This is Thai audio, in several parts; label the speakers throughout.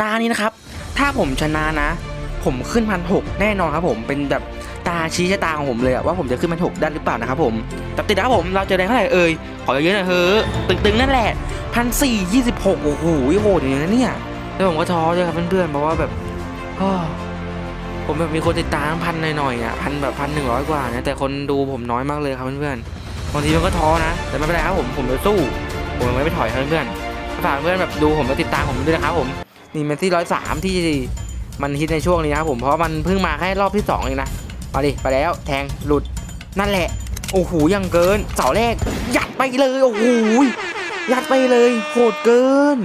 Speaker 1: ตานี้นะครับ ถ้าผมชนะนะ ผมขึ้นพันหกแน่นอนครับผมเป็นแบบตาชี้ชะตาของผมเลยอะว่าผมจะขึ้นพันหกได้หรือเปล่านะครับผมแต่ติดนะครับผมเราจอแรงเท่าไหร่เอ่ยขอเยอะๆหน่อยเฮ้อตึงๆนั่นแหละพันสี่ยี่สิบหกโอ้โหโหดอย่างนี้นเนี่ยแล้วผมก็ท้อเลยครับเพื่อนๆเพราะว่าแบบผมแบบมีคนติดตามพันหน่อยๆอะพันแบบพันหนึ่งร้อยกว่านะแต่คนดูผมน้อยมากเลยครับเพื่อนๆบางทีมันก็ท้อนะ แต่ไม่เป็นไรครับผมผมจะสู้ ผมไม่ไปถอยครับเพื่อนๆฝากเพื่อนแบบดูผมและติดตามผมด้วยนะครับผม นี่เมสซี่ร้อยสามที่มันฮิตในช่วงนี้นะครับผมเพราะมันเพิ่งมาแค่รอบที่สองเองนะ มาดิไปแล้วแทงหลุดนั่นแหละ โอ้โหยังเกินเสาแรก ยัดไปเลยโอ้โหยัดไปเลยโหดเกิน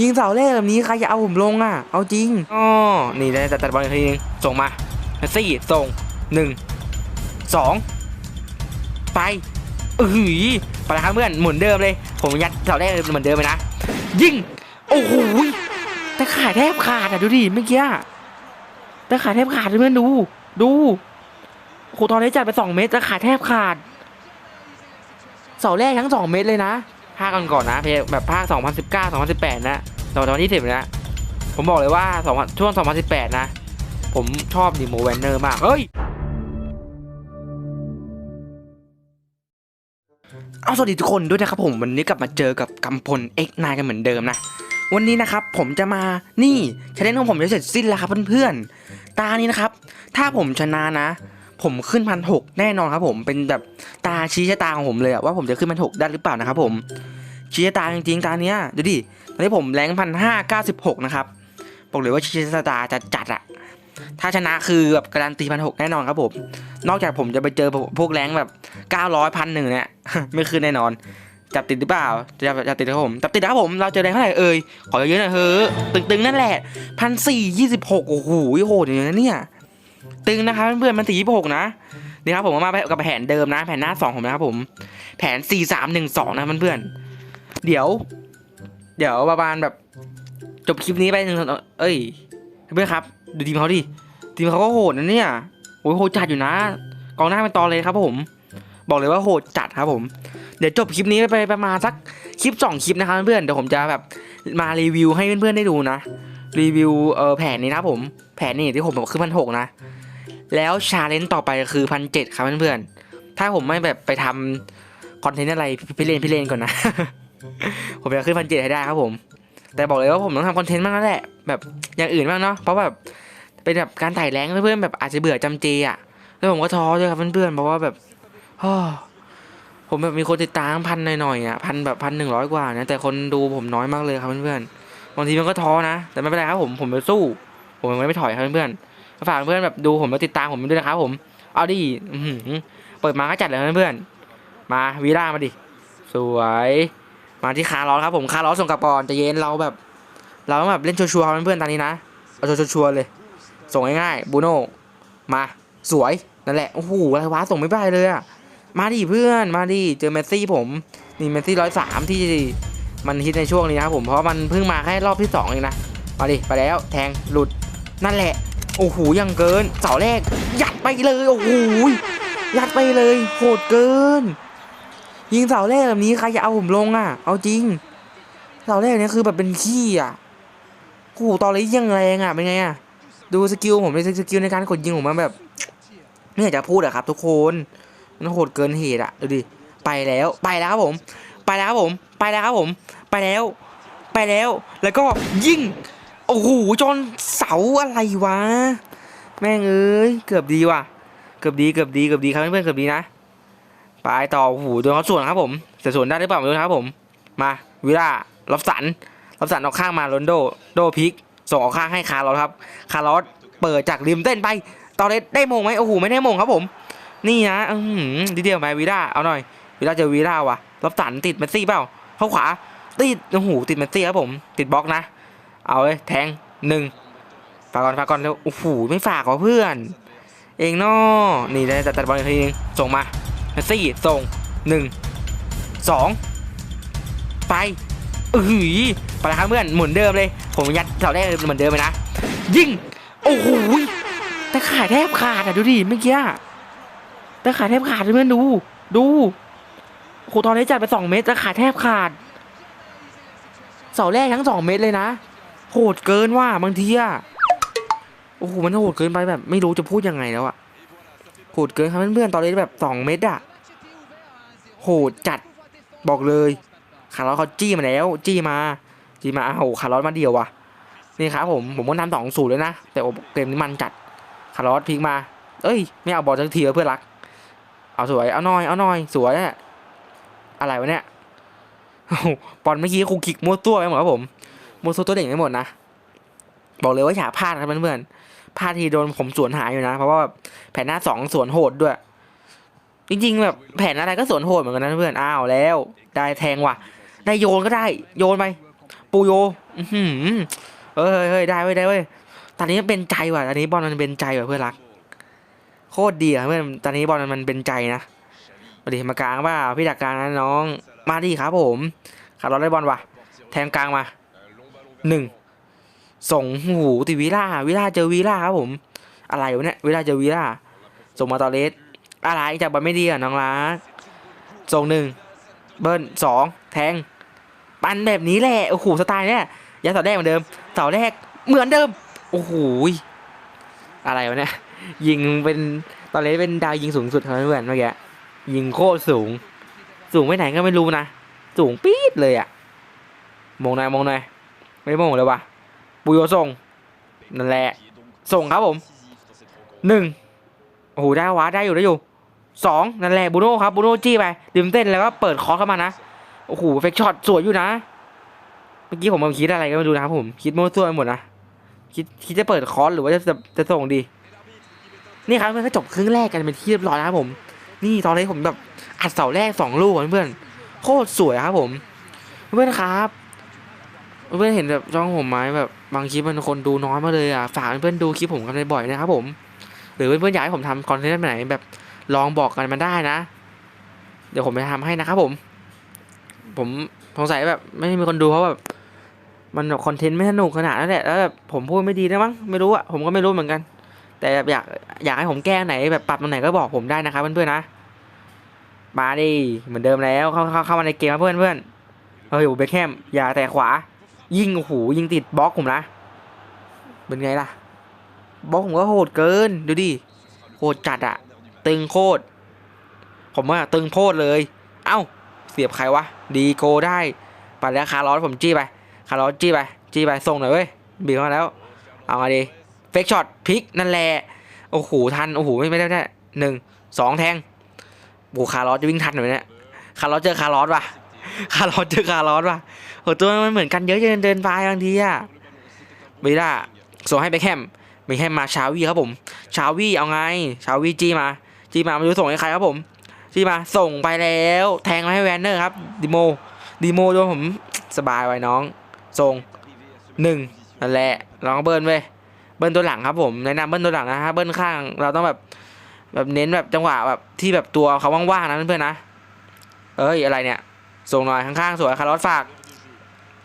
Speaker 1: ยิงเสาแรกแบบนี้ใครจะเอาผมลงอะ เอาจริงอ๋อนี่ได้แต่ตัดบอลอีกทีนึงส่งมาเมสซี่ส่งหนึ่งสองไปเออหือไปแล้วครับเพื่อนเหมุนเดิมเลย ผมยัดเสาแรกเหมือนเดิมเลยนะยิงโอ้โห แต่ขาแทบขาดอะดูดิเมื่อกี้แต่ขาแทบขาดเพื่อนดู ดูโอ้โหตอนนี้จัดไปสองเมตรแต่ขาแทบขาดเสาแรกทั้งสองเมตรเลยนะภาคก่อนก่อนๆนะเพลงแบบภาค 2019 2018 นะตอนวันที่10นะ ผมบอกเลยว่า2ช่วง 2018 นะ ผมชอบดีโมแวนเนอร์มาก เฮ้ย เอาสวัสดีทุกคนด้วยนะครับผม วันนี้กลับมาเจอกับกำพล X9 กันเหมือนเดิมนะ วันนี้นะครับผมจะมานี่ชาเลนของผมจะเสร็จสิ้นแล้วครับเพื่อนๆ ตานี้นะครับ ถ้าผมชนะนะ ผมขึ้นพันหกแน่นอนครับผมเป็นแบบตาชี้ชะตาของผมเลยว่าผมจะขึ้นพันหกได้หรือเปล่านะครับผมชี้ชะตาจริงๆตาเนี้ยดูดิตอนนี้ผมแรงพันห้าเก้าสิบหกนะครับบอกเลยว่าชี้ชะตาจะจัดอะถ้าชนะคือแบบการันตีพันหกแน่นอนครับผม นอกจากผมจะไปเจอพวกแรงแบบเก้าร้อยพันหนึ่งเนี่ยไม่ขึ้นแน่นอน จับติดหรือเปล่าจับจับติดครับผมจับติดนะครับผมเราเจอแรงเท่าไหร่เอ่ยขอเยอะๆหน่อยเฮ้อตึงๆนั่นแหละพันสี่ยี่สิบหกโอ้โหโหดอย่างนี้เนี่ยตึงนะครับเพื่อนๆมันสี่ยี่สิบหกนะนี่ครับผมเอามากับแผนเดิมนะ แผนหน้าสองผมนะครับผม แผนสี่สามหนึ่งสองนะเพื่อนๆเดี๋ยว เดี๋ยวประมาณแบบ จบคลิปนี้ไปหนึ่งเอ้ยเพื่อนครับ ดูทีมเขาดิทีมเขาก็โหดนะเนี่ยโอ้ยโหดจัดอยู่นะกองหน้าเป็นตอเลยครับผม บอกเลยว่าโหดจัดครับผม เดี๋ยวจบคลิปนี้ไปประมาณสักคลิปสองคลิปนะครับเพื่อนเดี๋ยวผมจะแบบมารีวิวให้เพื่อนๆได้ดูนะ รีวิวเออแผนนี้นะผมแผนนี้ที่ผมบอกคือพันหกนะ แล้วชาเลนจ์ต่อไปคือพันเจ็ดครับเพื่อนๆถ้าผมไม่แบบไปทำคอนเทนต์อะไรพี่เลนพี่เลนก่อนนะ ผมจะขึ้นพันเจ็ดให้ได้ครับผม แต่บอกเลยว่าผมต้องทำคอนเทนต์บ้างแล้วแหละแบบอย่างอื่นบ้างเนาะเพราะแบบเป็นแบบการถ่ายแรงเพื่อนๆแบบอาจจะเบื่อจำเจอะแล้วผมก็ท้อด้วยครับเพื่อนๆเพราะว่าแบบ ผมแบบมีคนติดตามพันหน่อยๆอะพันแบบพันหนึ่งร้อยกว่านะแต่คนดูผมน้อยมากเลยครับเพื่อนๆบางทีมันก็ท้อนะ แต่ไม่เป็นไรครับผมผมจะสู้ ผมไม่ไปถอยครับเพื่อนๆฝากเพื่อนแบบดูผมแล้วติดตามผมด้วยนะครับผมเอาดิเปิดมาก็จัดเลยเพื่อนๆมาวีล่ามาดิสวยมาที่คาร์ลอสครับผมคาร์ลอสส่งกลับก่อนจะเย็นเราแบบ เราแบบเล่นชัวร์ๆครับเพื่อนๆตอนนี้นะเอาชัวร์ๆเลย ส่งง่ายๆบูโน่มาสวยนั่นแหละโอ้โหอะไรวะส่งไม่ได้เลยอะ มาดิเพื่อนมาดิเจอเมสซี่ผมนี่เมสซี่ร้อยสามที่มันฮิตในช่วงนี้นะครับผมเพราะมันเพิ่งมาแค่รอบที่สองเองนะมาดิไปแล้วแทงหลุดนั่นแหละโอ้โหยังเกินเสาแรกยัดไปเลยโอ้โหยัดไปเลยโหดเกิน ยิงเสาแรกแบบนี้ใครจะเอาผมลงอะ เอาจริงเสาแรกเนี้ยคือแบบเป็นขี้อะโอ้โหตอนนี้ยังแรงอะเป็นไงอะดูสกิลผมเลยสกิลในการกดยิงผมมันแบบไม่อยากจะพูดอะครับทุกคน มันโหดเกินเหตุอะดูดิไปแล้วไปแล้วครับผม ไปแล้วครับผม ไปแล้วครับผม ไปแล้ว ไปแล้ว แล้วก็ยิงโอ้โหจนเสาอะไรวะ แม่งเอ้ยเกือบดีว่ะ เกือบดีเกือบดีเกือบดีครับเพื่อนๆเกือบดีนะไปต่อโอ้โหโดนเขาสวนครับผมแต่สวนได้หรือเปล่าไม่รู้นะครับผม มาวิล่าล็อบสันล็อบสันออกข้างมาโรนโดโดพิกส่งออกข้างให้คาร์ลอสครับคาร์ลอสเปิดจากริมเต้นไปตอเลสได้มงไหมโอ้โหไม่ได้มงครับผม นี่นะอือหือดีเดียวไหมวิล่าเอาหน่อยวิล่าเจอวิล่าว่ะล็อบสันติดเมสซี่เปล่าเข้าขวาติดโอ้โหติดเมสซี่ครับผม ติดบล็อกนะ เอาเลยแทงหนึ่งฝากก่อนฝากก่อนแล้วโอ้โหไม่ฝากวะเพื่อน เองเนาะนี่ได้แต่ตัดบอลอีกทีนึงส่งมาเมสซี่ส่งหนึ่งสองไปเออหือไปแล้วครับเพื่อนเหมุนเดิมเลย ผมยัดเสาแรกเหมือนเดิมเลยนะ ยิงโอ้โหแต่ขาแทบขาดอะดูดิเมื่อกี้ แต่ขาแทบขาดเพื่อนดู ดูโอ้โหตอนนี้จัดไปสองเมตรแต่ขาแทบขาดเสาแรกทั้งสองเมตรเลยนะโหดเกินว่าบางทีอะโอ้โหมันโหดเกินไปแบบ ไม่รู้จะพูดยังไงแล้วอะโหดเกินครับเพื่อนๆตอนนี้แบบสองเม็ดอะโหดจัดบอกเลยคาร์ลอสเขาจี้มาแล้ว จี้มา จี้มาอ้าวคาร์ลอสมาเดียวว่ะนี่ครับผมผมก็นำสองศูนย์เลยนะแต่โอ้เกมนี้มันจัดคาร์ลอสพลิกมา เอ้ย ไม่เอาบอลสักทีเพื่อนรัก เอาสวย เอาหน่อย เอาหน่อย สวยอะอะไรวะเนี่ยบอลเมื่อกี้ครูคิกมั่วตัวไปหมดครับผมโมโซตัวตัวเด่งไม่หมดนะ บอกเลยว่าอย่าพลาดครับเพื่อนๆพลาดทีโดนผมสวนหายอยู่นะ เพราะว่าแผนหน้าสองสวนโหดด้วย จริงๆแบบแผนอะไรก็สวนโหดเหมือนกันนะเพื่อน อ้าวแล้ว ได้แทงว่ะ ได้โยนก็ได้ โยนไป ปูโยอื้อหือเฮ้ยเฮ้ยเฮ้ยได้เว้ยได้เว้ยตอนนี้เป็นใจว่ะตอนนี้บอลมันเป็นใจว่ะเพื่อนรัก โคตรดีอะเพื่อนตอนนี้บอลมันเป็นใจนะมาดิมากลางว่าพี่ดักกลางนะน้อง มาดิครับผมขาดรอได้บอลว่ะ แทงกลางมาหนึ่งส่งหูติวิล่าวิล่าเจอวิล่าครับผม อะไรวะเนี่ยวิล่าเจอวิล่าส่งมาตอเลสอะไรจากบอลไม่ดีอะน้องรักส่งหนึ่งเบิ้ลสองแทง ปันแบบนี้แหละโอ้โหสไตล์เนี่ยยัดเสาแรกเหมือนเดิมเสาแรกเหมือนเดิมโอ้โหอะไรวะเนี่ย ยิงเป็นตอนเลสเป็นดาวยิงสูงสุดครับเพื่อนเมื่อกี้ยิงโคตรสูง สูงไปไหนก็ไม่รู้นะ สูงปี๊ดเลยอะมองหน่อยมองหน่อยไม่โมงเลยวะปุโยส่งนั่นแหละ ส่งครับผมหนึ่งโอ้โหได้วะได้อยู่ได้อยู่สองนั่นแหละบูโน่ครับบูโน่จี้ไปดิมเต้นแล้วก็เปิดคอร์เข้ามานะโอ้โหเฟกช็อตสวยอยู่นะ เมื่อกี้ผมมาคิดอะไรก็ไม่รู้นะครับผม คิดมั่วซั่วไปหมดนะคิดคิดจะเปิดคอร์สหรือว่าจะจะจะส่งดี นี่ครับเพื่อนก็จบครึ่งแรกกันเป็นที่เรียบร้อยแล้วครับผม นี่ตอนนี้ผมแบบอัดเสาแรกสองลูกเพื่อนโคตรสวยครับผม เพื่อนครับเพื่อนเห็นแบบช่องผมไหมแบบบางคลิปมันคนดูน้อยมาเลยอะฝากเพื่อนดูคลิปผมกันบ่อยๆนะครับผม หรือเพื่อนๆอยากให้ผมทำคอนเทนต์แบบไหนแบบลองบอกกันมาได้นะ เดี๋ยวผมจะทำให้นะครับผม ผมสงสัยแบบไม่มีคนดูเพราะแบบมันแบบคอนเทนต์ไม่สนุกขนาดนั้นแหละแล้วแบบผมพูดไม่ดีนะมั้งไม่รู้อะผมก็ไม่รู้เหมือนกัน แต่อยากอยากให้ผมแก้ไหนแบบปรับตรงไหนก็บอกผมได้นะครับเพื่อนๆนะ มาดิเหมือนเดิมแล้วเข้าเข้าเข้ามาในเกมครับเพื่อนเพื่อนๆเฮ้ยโอ้เบคแฮมอย่าแต่ขวา ยิงโอ้โหยิงติดบล็อกผมนะ เป็นไงล่ะบล็อกผมก็โหดเกินดูดิโหดจัดอะตึงโคตรผมว่าตึงโพดเลย เอ้า เสียบใครวะดีโกได้ไปแล้วคาร์ลอสผมจี้ไปคาร์ลอสจี้ไปจี้ไปส่งหน่อยเว้ยบีบเข้ามาแล้ว เอามาดิ เฟกช็อตพลิกนั่นแหละโอ้โหทันโอ้โหไม่ไม่ได้ไม่ได้หนึ่งสองแทงโอ้คาร์ลอสจะวิ่งทันหน่อยเนี่ยคาร์ลอสเจอคาร์ลอสว่ะคาร์ลอสเจอคาร์ลอสว่ะโหตัวมันเหมือนกันเยอะจนเดินไปบางทีอะวีล่าส่งให้เบคแฮมเบคแฮมมาชาวีครับผม ชาวีเอาไง ชาวีจี้มาจี้มาไม่รู้ส่งให้ใครครับผมจี้มาส่งไปแล้ว แทงมาให้แวนเนอร์ครับดิโมดิโมโดนผมสบายไว้น้องส่งหนึ่งนั่นแหละลองเบิร์นเว้ย บิร์นตัวหลังครับผมแนะนำเบิร์นตัวหลังนะฮะเบิร์นข้างเราต้องแบบแบบเน้นแบบจังหวะแบบที่แบบตัวเขาว่างๆนะเพื่อนๆนะ เอ้ยอะไรเนี่ย ส่งหน่อยข้างๆสวยคาร์ลอสฝาก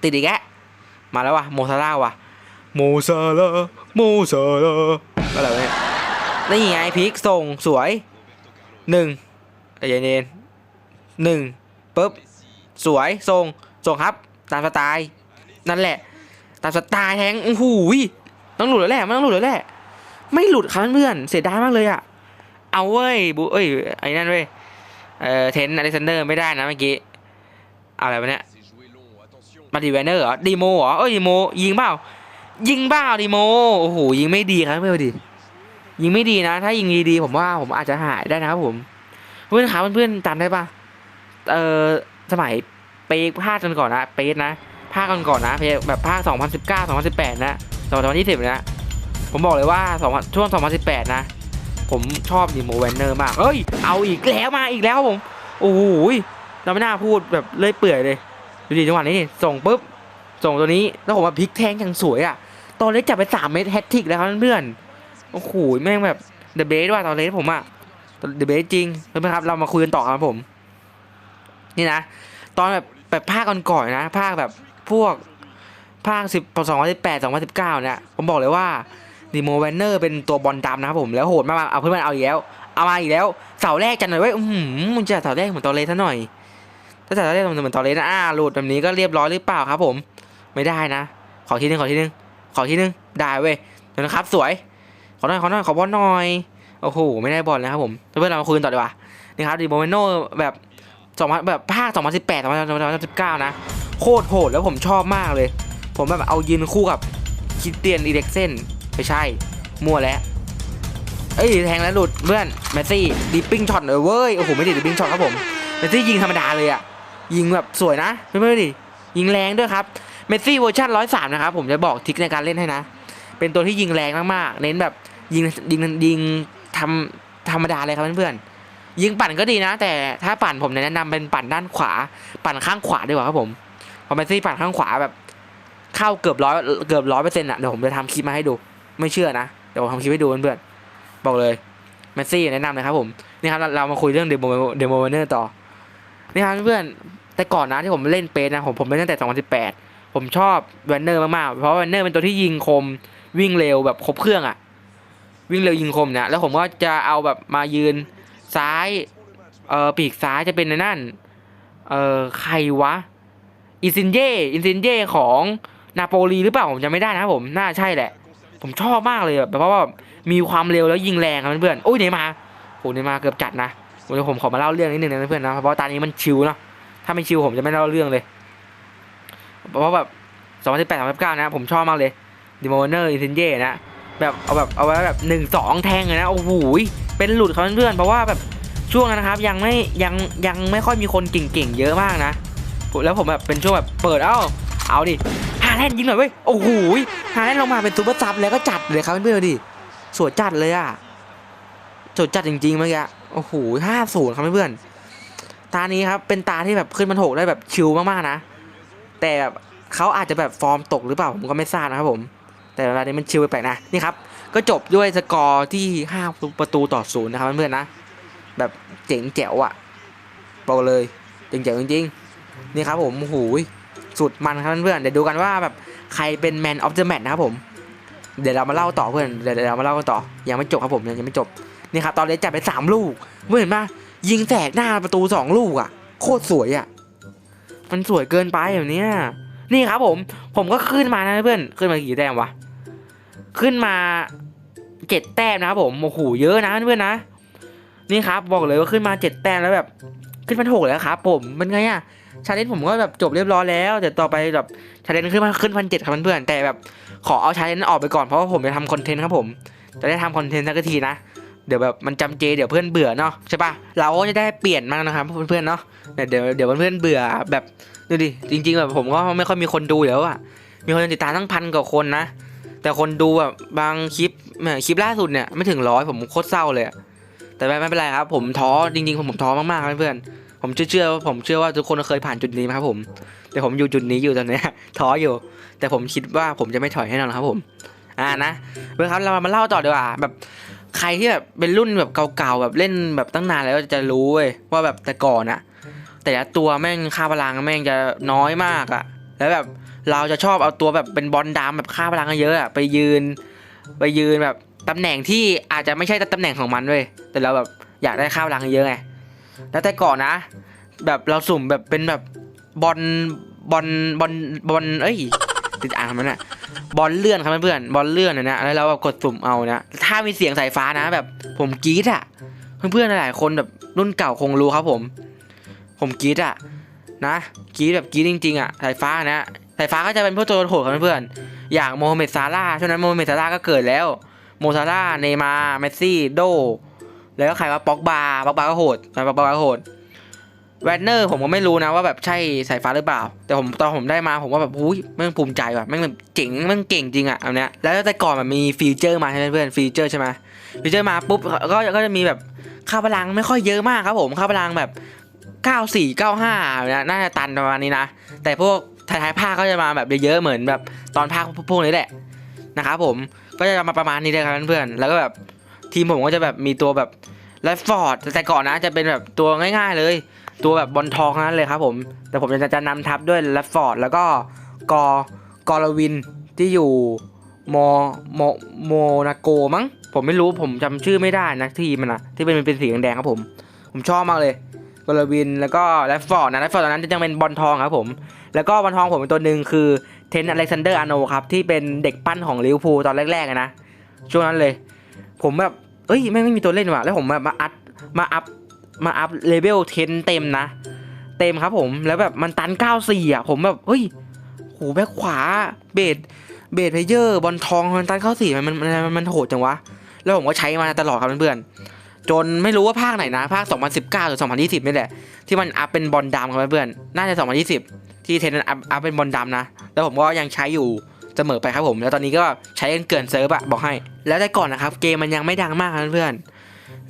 Speaker 1: ติดอีกแกะมาแล้ววะโมซาร่าว่ะโมซาร่าโมซาร่าอะไรวะเนี่ยนี่ไงพลิกส่งสวยหนึ่งใจเย็นๆหนึ่งปุ๊บสวยส่งส่งครับ ตามสไตล์นั่นแหละ ตามสไตล์แทงโอ้โหย ต้องหลุดแล้วแหละไม่ต้องหลุดแล้วแหละไม่หลุดครับเพื่อนเสียดายมากเลยอะเอาเว้ยบูเอ้ยไอ้นั่นเว้ยเอ่อเทนอเล็กซานเดอร์ไม่ได้นะเมื่อกี้อะไรวะเนี่ยมาดีแวนเนอร์เหรอดีโมเหรอเอ้ยดีโมยิงเปล่ายิงเปล่าดีโมโอ้โหยิงไม่ดีครับเพื่อนดิยิงไม่ดีนะ ถ้ายิงดีๆผมว่าผมอาจจะหายได้นะครับผม เพื่อนครับเพื่อนจำได้ปะเอ่อสมัยเปกภาคกันก่อนนะเปกนะภาคกันก่อนนะเพกแบบภาค 2019 2018 นะ 2020นะผมบอกเลยว่า2ช่วง 2018 นะ ผมชอบดีโมแวนเนอร์มาก เอ้ย เอาอีกแล้วมาอีกแล้วผม โอ้โหเราไม่น่าพูดแบบเล่ยเปื่อยเลยดูดิจังหวะนี้นี่ส่งปุ๊บ ส่งตัวนี้ แล้วผมมาพลิกแทงอย่างสวยอะ ตอนเล็กจับไปสามเมตรแฮตทริกแล้วครับเพื่อน โอ้โห แม่งแบบเดอะเบสว่ะตอนเล็กผมอะเดอะเบสจริงเพื่อนครับ เรามาคุยกันต่อครับผม นี่นะ ตอนแบบแบบภาคก่อนๆนะ ภาคแบบพวก ภาคสิบสองพันสิบแปดสองพันสิบเก้าเนี่ย ผมบอกเลยว่าดีโมแวนเนอร์เป็นตัวบอลดำนะครับผมแล้วโหดมากเอาเพื่อนๆเอาอีกแล้ว เอามาอีกแล้ว เสาแรกจันหน่อยเว้ยอือหือมึงจะเสาแรกเหมือนตอเล็กซะหน่อย ถ้าแต่ตอนแรกมันเหมือนตอเล็กนะอ่าหลุดแบบนี้ก็เรียบร้อยหรือเปล่าครับผม ไม่ได้นะ ขอทีนึงขอทีนึงขอทีนึงได้เว้ยเดี๋ยวนะครับ สวย ขอหน่อยขอหน่อยขอบอลหน่อยโอ้โหไม่ได้บอลนะครับผมเพื่อนเรามาคุยกันต่อดีกว่านี่ครับดิโมเมโนแบบสองพันแบบภาค2018 2019นะโคตรโหดแล้วผมชอบมากเลย ผมแบบเอายืนคู่กับคิดเตียนอีเล็กเซนไม่ใช่ มั่วแล้ว เอ้ยแทงแล้วหลุดเพื่อนเมสซี่ดิปปิ้งช็อตเลยเว้ย โอ้โห ไม่ได้ดิปปิ้งช็อตครับผมเมสซี่ยิงธรรมดาเลยอะยิงแบบสวยนะเพื่อนๆดิยิงแรงด้วยครับเมสซี่เวอร์ชันร้อยสามนะครับผมจะบอกทิคในการเล่นให้นะ เป็นตัวที่ยิงแรงมากๆ เน้นแบบยิงยิงยิงทำธรรมดาเลยครับเพื่อนๆยิงปั่นก็ดีนะ แต่ถ้าปั่นผมแนะนำเป็นปั่นด้านขวา ปั่นข้างขวาดีกว่าครับผมเพอเมสซี่ปั่นข้างขวาแบบ เข้าเกือบร้อยเกือบร้อยเปอร์เซ็นต์อะเดี๋ยวผมจะทำคลิปมาให้ดู ไม่เชื่อนะเดี๋ยวผมทำคลิปให้ดูเพื่อนๆบอกเลยเมสซี่แนะนำเลยครับผมนี่ครับเรามาคุยเรื่องเดโมเดโมเนอร์ต่อนี่ครับเพื่อนแต่ก่อนนะที่ผมเล่นเปสนะผมผมเล่นตั้งแต่ 2018 ผมชอบแวนเนอร์มากๆ เพราะแวนเนอร์เป็นตัวที่ยิงคมวิ่งเร็วแบบครบเครื่องอะวิ่งเร็วยิงคมเนี่ยแล้วผมก็จะเอาแบบมายืนซ้ายเอ่อปีกซ้ายจะเป็นในนั่นเอ่อใครวะอินซินเย่อินซินเย่ของ นาโปลีหรือเปล่าผมจำไม่ได้นะผมน่าใช่แหละ ผมชอบมากเลยแบบเพราะว่ามีความเร็วแล้วยิงแรงครับเพื่อนๆโอ้ยเนมาโอ้เนมาเกือบจัดนะเดี๋ยวผมขอมาเล่าเรื่องนิดนึงนะเพื่อนๆนะเพราะตอนนี้มันชิวเนาะถ้าไม่ชิวผมจะไม่เล่าเรื่องเลย เพราะว่าแบบ2018 2019นเก้านะ ผมชอบมากเลยดิโมเนอร์อินเซนเย่นะแบบเอาแบบเอาไว้แบบหนึ่งสองแทงเลยนะโอ้โหเป็นหลุดครับเพื่อนๆเพราะว่าแบบช่วงนั้นนะครับ ยังไม่ยังยังไม่ค่อยมีคนเก่งๆเยอะมากนะแล้วผมแบบเป็นช่วงแบบเปิดเอ้าเอาดิ แลนยิงหน่อยเว้ย โอ้โหฮาแลนลงมาเป็นซูเปอร์ซับแล้วก็จัดเลยครับเพื่อนๆดิสวยจัดเลยอะสวยจัดจริงๆเมื่อกี้ โอ้โหห้าศูนย์ครับเพื่อนๆ ตานี้ครับเป็นตาที่แบบขึ้นมันโถกได้แบบชิลมากๆนะ แต่แบบเขาอาจจะแบบฟอร์มตกหรือเปล่าผมก็ไม่ทราบนะครับผม แต่เวลานี้มันชิลไปแปลกนะ นี่ครับ ก็จบด้วยสกอร์ที่5ประตูต่อศูนย์นะครับเพื่อนๆนะ แบบเจ๋งแจ๋วอะบอกเลยเจ๋งแจ๋วจริงๆ นี่ครับผมโอ้โห สุดมันครับเพื่อนๆเดี๋ยวดูกันว่าแบบใครเป็นแมนออฟเดอะแมตนะครับผม เดี๋ยวเรามาเล่าต่อเพื่อนเดี๋ยวเรามาเล่ากันต่อยังไม่จบครับผมยังไม่จบนี่ครับตอนนี้จับไปสามลูกเพื่อนเห็นปะยิงแสกหน้าประตูสองลูกอะโคตรสวยอะมันสวยเกินไปแบบนี้นี่ครับผม ผมก็ขึ้นมานะเพื่อนขึ้นมากี่แต้มวะขึ้นมาเจ็ดแต้มนะครับผมโอ้โหเยอะนะเพื่อนนะนี่ครับบอกเลยว่าขึ้นมาเจ็ดแต้มแล้วแบบ ขึ้นมาถูกแล้วครับผมเป็นไงอะ ชาเลนจ์ผมก็แบบจบเรียบร้อยแล้ว แต่ต่อไปแบบชาเลนจ์ขึ้นมาขึ้นพันเจ็ดครับเพื่อนๆแต่แบบขอเอาชาเลนจ์ออกไปก่อนเพราะว่าผมจะทำคอนเทนต์ครับผม จะได้ทำคอนเทนต์สักทีนะเดี๋ยวแบบมันจำเจเดี๋ยวเพื่อนเบื่อเนาะใช่ปะเราก็จะได้เปลี่ยนมากนะครับเพื่อนๆเนาะเดี๋ยวเดี๋ยวเพื่อนเบื่อแบบดูดิจริง ๆ แบบผมก็ไม่ค่อยมีคนดูแล้วอะมีคนติดตามตั้งพันกว่าคนนะ แต่คนดูแบบบางคลิปคลิปล่าสุดเนี่ยไม่ถึงร้อยผมโคตรเศร้าเลยแต่ไม่เป็นไรครับ ผมท้อจริง ๆ ผมผมท้อมากๆเพื่อนๆ ผมเชื่อว่าผมเชื่อว่าทุกคนเคยผ่านจุดนี้มาครับผมแต่ผมอยู่จุดนี้อยู่ตอนนี้ท้ออยู่ แต่ผมคิดว่าผมจะไม่ถอยให้นอนครับผมอ่านะเพื่อนครับเรามาเล่าต่อดีกว่า แบบใครที่แบบเป็นรุ่นแบบเก่าๆแบบเล่นแบบตั้งนานแล้วจะรู้เว้ยว่าแบบแต่ก่อนอะแต่ละตัวแม่งค่าพลังแม่งจะน้อยมากอะแล้วแบบเราจะชอบเอาตัวแบบเป็นบอลดามแบบค่าพลังเยอะอะไปยืน ไปยืนแบบตำแหน่งที่อาจจะไม่ใช่ตำแหน่งของมันเว้ยแต่เราแบบอยากได้ค่าพลังเยอะไง แล้วแต่ก่อนนะ แบบเราสุ่มแบบเป็นแบบบอลบอลบอลบอลเอ้ยติดอ่างมันอะบอลเลื่อนครับเพื่อนบอลเลื่อนนะนะแล้วเราก็กดสุ่มเอานะถ้ามีเสียงสายฟ้านะ แบบผมกรี๊ดอะเพื่อนๆหลายคนแบบรุ่นเก่าคงรู้ครับผม ผมกรี๊ดอะนะกรี๊ดแบบกรี๊ดจริงๆอะสายฟ้านะสายฟ้าก็จะเป็นพวกตัวโหดครับเพื่อนๆอย่างโมฮัมเหม็ดซาร่าช่วงนั้นโมฮัมเหม็ดซาร่าก็เกิดแล้ว โมซาร่าเนย์มาร์เมสซี่โด แล้วก็ใครว่าป็อกบาป็อกบาก็โหดแต่ป็อกบาก็โหดแวนเนอร์ผมก็ไม่รู้นะว่าแบบใช่สายฟ้าหรือเปล่า แต่ผมตอนผมได้มาผมว่าแบบอุ้ยแม่งภูมิใจว่ะแม่งแบบเจ๋งแม่งเก่งจริงอะอันเนี้ยแล้วแต่ก่อนมันมีฟีเจอร์มาใช่ไหมเพื่อนฟีเจอร์ใช่ไหมฟีเจอร์มาปุ๊บก็ก็จะมีแบบค่าพลังไม่ค่อยเยอะมากครับผมค่าพลังแบบ 94 95เนี่ยน่าจะตันประมาณนี้นะ แต่พวกท้ายๆภาคก็จะมาแบบเยอะๆเหมือนแบบตอนภาคพวกนี้แหละนะครับผมก็จะมาประมาณนี้เลยครับเพื่อนๆแล้วก็แบบ ทีมผมก็จะแบบมีตัวแบบแรดฟอร์ดแต่ก่อนนะจะเป็นแบบตัวง่าย ๆ เลย ตัวแบบบอลทองนั้นเลยครับผม แต่ผมจะจะนำทัพด้วยแรดฟอร์ดแล้วก็กอกอลวินที่อยู่โมโมโมนาโกมั้งผมไม่รู้ผมจำชื่อไม่ได้นะทีมมันอะที่เป็นเป็นสีแดงๆครับผม ผมชอบมากเลยกอลวินแล้วก็แรดฟอร์ดนะแรดฟอร์ดตอนนั้นจะยังเป็นบอลทองครับผม แล้วก็บอลทองผมเป็นตัวหนึ่งคือเทนอเล็กซานเดอร์อาโนครับที่เป็นเด็กปั้นของลิเวอร์พูลตอนแรกๆนะช่วงนั้นเลย ผมแบบเอ้ยไม่งไม่มีตัวเล่นว่ะแล้วผมแบบมาอัดมาอัพมาอัพเลเวลเทนเต็มนะ เต็มครับผมแล้วแบบมันตัน 94 อะ ผมแบบเฮ้ยโหแบ็คขวาเบสเบสเพเยอร์บอลทองมันตัน94มันมันมันมันโหดจังวะ แล้วผมก็ใช้มาตลอดครับเพื่อนๆจนไม่รู้ว่าภาคไหนนะ ภาค 2019 หรือ 2020นี่แหละ ที่มันอัพเป็นบอลดำครับเพื่อนๆน่าจะ 2020 ที่เทนอัพอัพเป็นบอลดำนะ แล้วผมก็ยังใช้อยู่ เสมอไปครับผม แล้วตอนนี้ก็ใช้กันเกินเซิร์ฟอะบอกให้ แล้วแต่ก่อนนะครับ เกมมันยังไม่ดังมากครับเพื่อน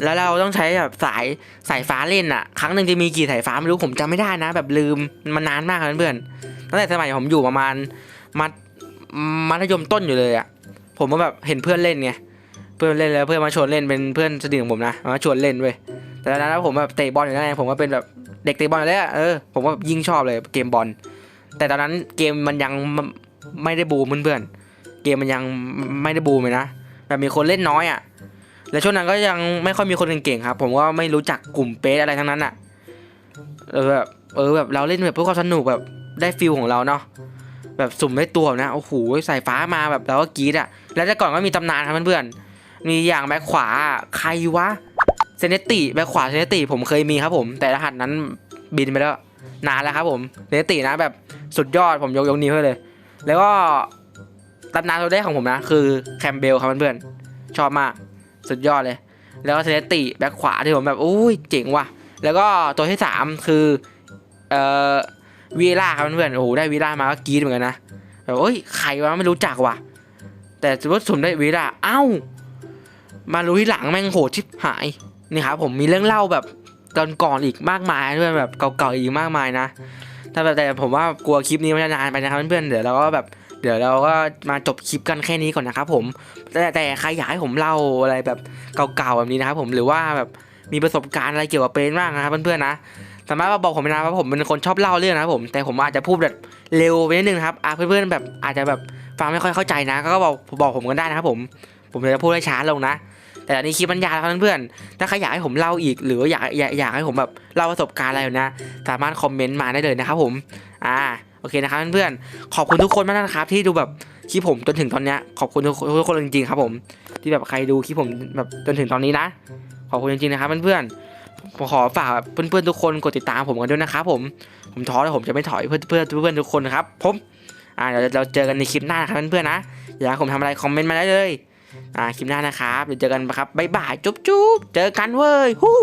Speaker 1: แล้วเราต้องใช้แบบสายสายฟ้าเล่นอะครั้งหนึ่งจะมีกี่สายฟ้าไม่รู้ผมจำไม่ได้นะ แบบลืมมันนานมากครับเพื่อนตั้งแต่สมัยผมอยู่ประมาณมัธมัธยมต้นอยู่เลยอะผมก็แบบเห็นเพื่อนเล่นไงเพื่อนเล่นแล้วเพื่อนมาชวนเล่นเป็นเพื่อนสนิทของผมนะมาชวนเล่นเว้ยแต่ตอนนั้นผมแบบเตะบอลอยู่แล้วไงผมก็เป็นแบบเด็กเตะบอลอยู่แล้วอะเออผมก็ยิ่งชอบเลยเกมบอลแต่ตอนนั้นเกมมันยัง ไม่ได้บูมเพื่อนๆเกมมันยังไม่ได้บูมเลยนะแบบมีคนเล่นน้อยอะและช่วงนั้นก็ยังไม่ค่อยมีคนเก่งๆครับ ผมก็ไม่รู้จักกลุ่มเป๊ะอะไรทั้งนั้นอะเออแบบเออแบบเราเล่นแบบเพื่อความสนุกแบบได้ฟิลของเราเนาะแบบสุ่มได้ตัวนะโอ้โหใสายฟ้ามาแบบเราก็กรี๊ดอะ แล้วแต่ก่อนก็มีตำนานครับเพื่อนๆมีอย่างแบ็คขวาใครวะเซเนติแบ็คขวาเซเนติผมเคยมีครับผม แต่รหัสนั้นบินไปแล้วนานแล้วครับผมเซเนตินะแบบสุดยอดผมยกยกนิ้วให้เลย แล้วก็ตำนานตัวแรกของผมนะ คือแคมเบลครับเพื่อนๆชอบมาก สุดยอดเลย แล้วก็เซเนติแบ็คขวาที่ผมแบบโอ้ยเจ๋งว่ะ แล้วก็ตัวที่สามคือเอ่อวีล่าครับเพื่อนๆโอ้โหได้วีล่ามาก็กรี๊ดเหมือนกันนะแบบโอ้ยใครวะไม่รู้จักว่ะ แต่สมมติผมได้วีล่าเอ้า มารู้ที่หลังแม่งโหดชิบหายนี่ครับผมมีเรื่องเล่าแบบก่อนๆอีกมากมายด้วยแบบเก่าๆอีกมากมายนะ แต่แต่ผมว่ากลัวคลิปนี้มันจะนานไปนะครับเพื่อนๆเดี๋ยวเราก็แบบเดี๋ยวเราก็มาจบคลิปกันแค่นี้ก่อนนะครับผมแต่แต่ใครอยากให้ผมเล่าอะไรแบบเก่าๆแบบนี้นะครับผมหรือว่าแบบมีประสบการณ์อะไรเกี่ยวกับเป็นบ้างนะครับเพื่อนๆนะสามารถมาบอกผมนะว่าผมเป็นคนชอบเล่าเรื่องนะครับผม แต่ผมอาจจะพูดแบบเร็วไปนิดนึงนะครับเพื่อนๆแบบอาจจะแบบฟังไม่ค่อยเข้าใจนะ ก็บอกบอกผมกันได้นะครับผม ผมจะพูดให้ช้าลงนะ แต่อันนี้คลิปมันยาวครับเพื่อนๆถ้าใครอยากให้ผมเล่าอีก หรือว่าอยากอยากอยากให้ผมแบบเล่าประสบการณ์อะไรอยู่นะ สามารถคอมเมนต์มาได้เลยนะครับผมอ่าโอเคนะครับเพื่อนๆขอบคุณทุกคนมากนะครับ ที่ดูแบบคลิปผมจนถึงตอนเนี้ยขอบคุณทุกคนทุกคนจริงๆครับผม ที่แบบใครดูคลิปผมแบบจนถึงตอนนี้นะ ขอบคุณจริงๆนะครับเพื่อนๆผมขอฝากแบบเพื่อนๆทุกคนกดติดตามผมกันด้วยนะครับผมผมท้อแล้วผมจะไม่ถอยเพื่อนเพื่อนเพื่อนๆทุกคนนะครับผมอ่าเดี๋ยวเราเจอกันในคลิปหน้านะครับเพื่อนๆนะอยากให้ผมทำอะไรคอมเมนต์มาได้เลย อ่าคลิปหน้านะครับเดี๋ยวเจอกันครับบ๊ายบายจุ๊บจุ๊บเจอกันเว้ยฮู้